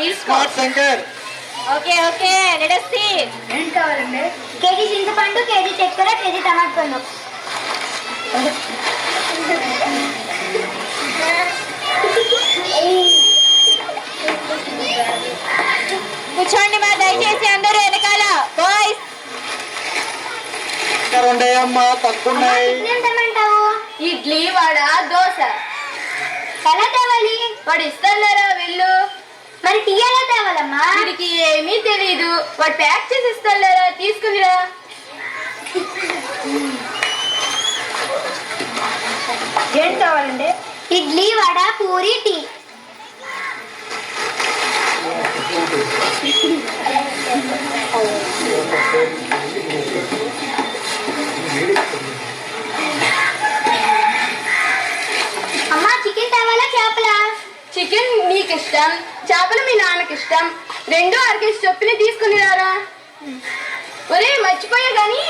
తీసుకో. Smart Shankar okay okay let see ఏం కావాలండి? కేజీ చింతపండు కేజీ చక్కెర కేజీ టమాటా పండు కూర్చోండి మా దయచేసి అందరూ వెనకాల. బాయ్స్ ఇక్కడ ఉండేయమ్మా తక్కున్నాయి ఏం తెమ్మంటావు? ఇడ్లీ వడ దోశ. ఎలా తేవాలి వాడు ఇస్తారా వీళ్ళు? మరి టీ ఎలా తేవాలమ్మా. వీడికి ఏమీ తెలీదు. వాడు ప్యాక్ చేసి ఇస్తారా తీసుకునిరా ఏం కావాలండి? ఇడ్లీ వడ పూరి టీ. చికెన్ నీకు ఇష్టం చేపలు మీ నాన్నకి ఇష్టం రెండు అరకేసి చొప్పున తీసుకుని రారా ఒరే మర్చిపోయా గాని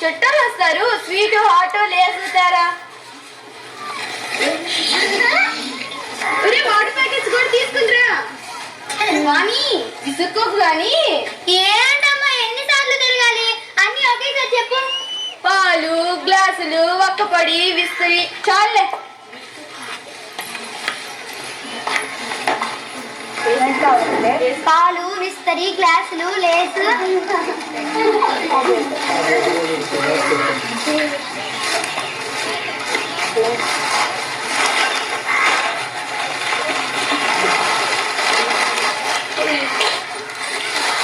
చుట్టాలు వస్తారు స్వీట్ హాట్ లేసుతారా ఒరే వాటర్ ప్యాకెట్స్ కూడా తీసుకుందిరా వాణి విసుక్కోకు గాని. ఏంటమ్మా ఎన్నిసార్లు తిరగాలి? అన్ని ఒకేసారి చెప్పు. పాలు గ్లాసులు విస్తరి చాలే పాలు విస్తరి గ్లాసులు లేసు.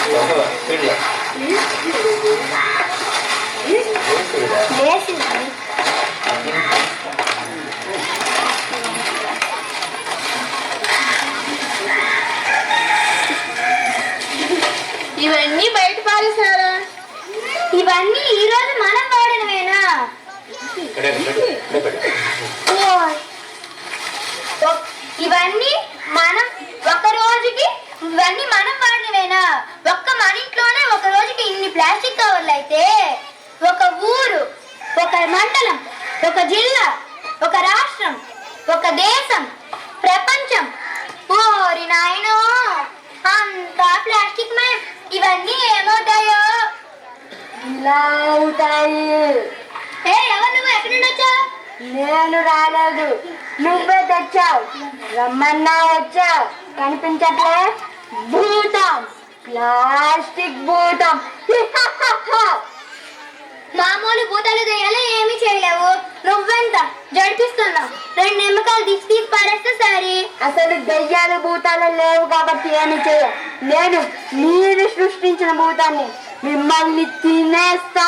లేసు ఇవన్నీ ఈ రోజు మనం వాడినవేనా? ఇవన్నీ మనం ఒక రోజుకి ఇవన్నీ మనం వాడినవేనా? ఒక్క మన ఇంట్లోనే ఒక రోజుకి ఇన్ని ప్లాస్టిక్ కవర్లు అయితే ఒక ఊరు ఒక మండలం ఒక జిల్లా ఒక రాష్ట్రం ఒక దేశం ప్రపంచం ఓరి నాయనో అంతా ప్లాస్టిక్ మే ఇవన్నీ ఏమవుతాయో ఇలా వచ్చావు? నేను రాలేదు. నువ్వే తెచ్చావు. రమ్మన్నా వచ్చావు. కనిపించట్లే? భూతం. ప్లాస్టిక్ భూతం. మామూలు భూతాలు చేయాలి ఏమీ చేయలేవు. నువ్వెంత? జడిపిస్తున్నావు. రెండు నిమ్మకాయలు తీసి తీసి పారేస్తే సరే. అసలు దయ్యాలు భూతాలు లేవు కాబట్టి ఏమి చేయ నేను మీరు సృష్టించిన భూతాన్ని మిమ్మల్ని తినేస్తా.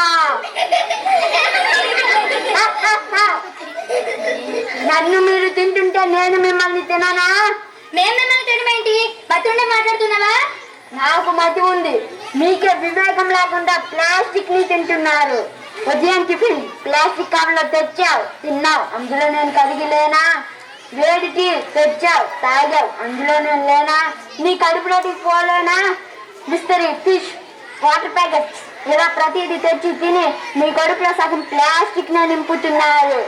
నన్ను మీరు తింటుంటే నేను మిమ్మల్ని తిననా? మేము మిమ్మల్ని తినమేంటి బతుండే మాట్లాడుతున్నావా? నాకు మతి ఉంది. మీకే వివేకం లేకుండా ప్లాస్టిక్ని తింటున్నారు. ఉదయం టిఫిన్ ప్లాస్టిక్ కవర్లో తెచ్చావు తిన్నావు అందులో నేను కడిగి లేనా? వేడి టీ తెచ్చావు తాగావు అందులో నేను లేనా? నీ కడుపులోకి పోలేనా? మిస్తరీ ఫిష్ వాటర్ ప్యాకెట్స్ ఇలా ప్రతిదీ తెచ్చి తిని మీ కడుపులో సగం ప్లాస్టిక్ నే నింపుతున్నారు.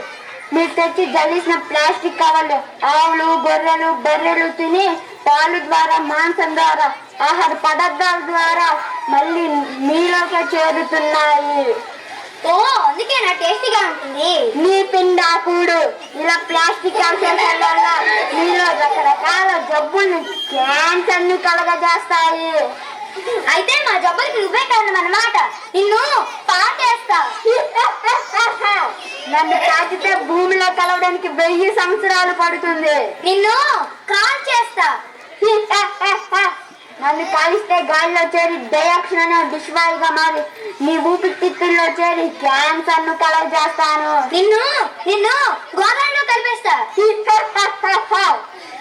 మీరు తెచ్చి జల్లిసిన ప్లాస్టిక్ కవర్లు ఆవులు గొర్రెలు బర్రెలు తిని పాలు ద్వారా మాంసం ద్వారా ఆహార పదార్థాల ద్వారా మళ్ళీ మీలోకే చేరుతున్నాయి. ఓ అందుకే నా టేస్టీగా ఉంటుంది. మీ పిండాకుడు ఇలా ప్లాస్టిక్ వల్ల మీలో రకరకాల జబ్బుల్ని క్యాన్సర్ను కలగజేస్తాయి. అయితే మా జబ్బులకి నువ్వే కారణం అన్నమాట. నిన్ను పాటేస్తా నన్ను తాకితే భూమిలో కలవడానికి వెయ్యి సంవత్సరాలు పడుతుంది. నిన్ను కాల్ చేస్తా. నన్ను కాలిస్తే గాలిలో చేరి డయాక్సిన్ అనే విశ్వాలుగా మారి నీ ఊపిరితిత్తుల్లో చేరి క్యాన్సర్ను కలగజేస్తాను నిన్ను నిన్ను గోదావరిలో కలిపేస్తా.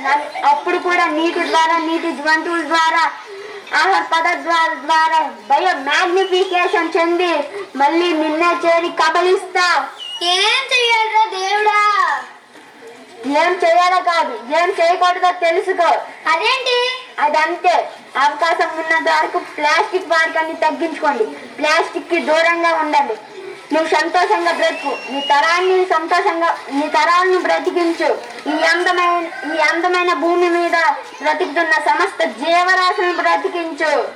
నన్ను అప్పుడు కూడా నీటి ద్వారా నీటి జంతువుల ద్వారా ఆహార పదార్థాల ద్వారా బయో మ్యాగ్నిఫికేషన్ చెంది మళ్ళీ నిన్నే చేరి కబలిస్తా ఏం చెయ్యాలిరా దేవుడా? ఏం చేయాలో కాదు ఏం చేయకూడదో తెలుసుకో. అదేంటి? అదంతే అవకాశం ఉన్నంత వరకు ప్లాస్టిక్ వాడకాన్ని తగ్గించుకోండి. ప్లాస్టిక్కి దూరంగా ఉండండి. నువ్వు సంతోషంగా బ్రతుకు. నీ తరాన్ని సంతోషంగా నీ తరాలను బ్రతికించు. ఈ అందమైన ఈ అందమైన భూమి మీద బ్రతుకుతున్న సమస్త జీవరాశిని బ్రతికించు.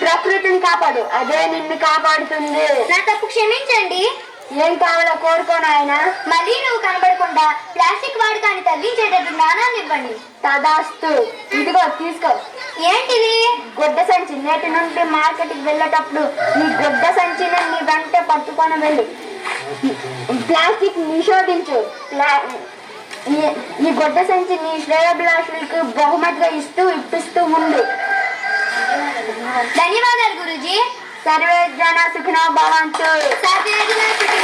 ప్రకృతిని కాపాడు. అదే నిన్ను కాపాడుతుంది. నా తప్పు క్షమించండి. ఏం కావాలో కోరుకోను ఆయన? మళ్ళీ నువ్వు కనబడకుండా ప్లాస్టిక్ వాడకాన్ని తగ్గించేటట్టు జ్ఞానాన్ని ఇవ్వండి. తదాస్తు. ఇదిగో తీసుకో. ఏంటిది? గుడ్డ సంచి. నేటి నుండి మార్కెట్కి వెళ్ళేటప్పుడు నీ గుడ్డ సంచిని నీ వెంట పట్టుకొని వెళ్ళు. ప్లాస్టిక్ నిషేధించు. ఈ గుడ్డ సంచి నీ శ్రేయభిలాషులకు బహుమతిగా ఇస్తూ ఇప్పిస్తూ ఉండు. ధన్యవాదాలు గురుజీ. సర్వే జన సుఖినో భవంతు. సర్వే జన భవంతు.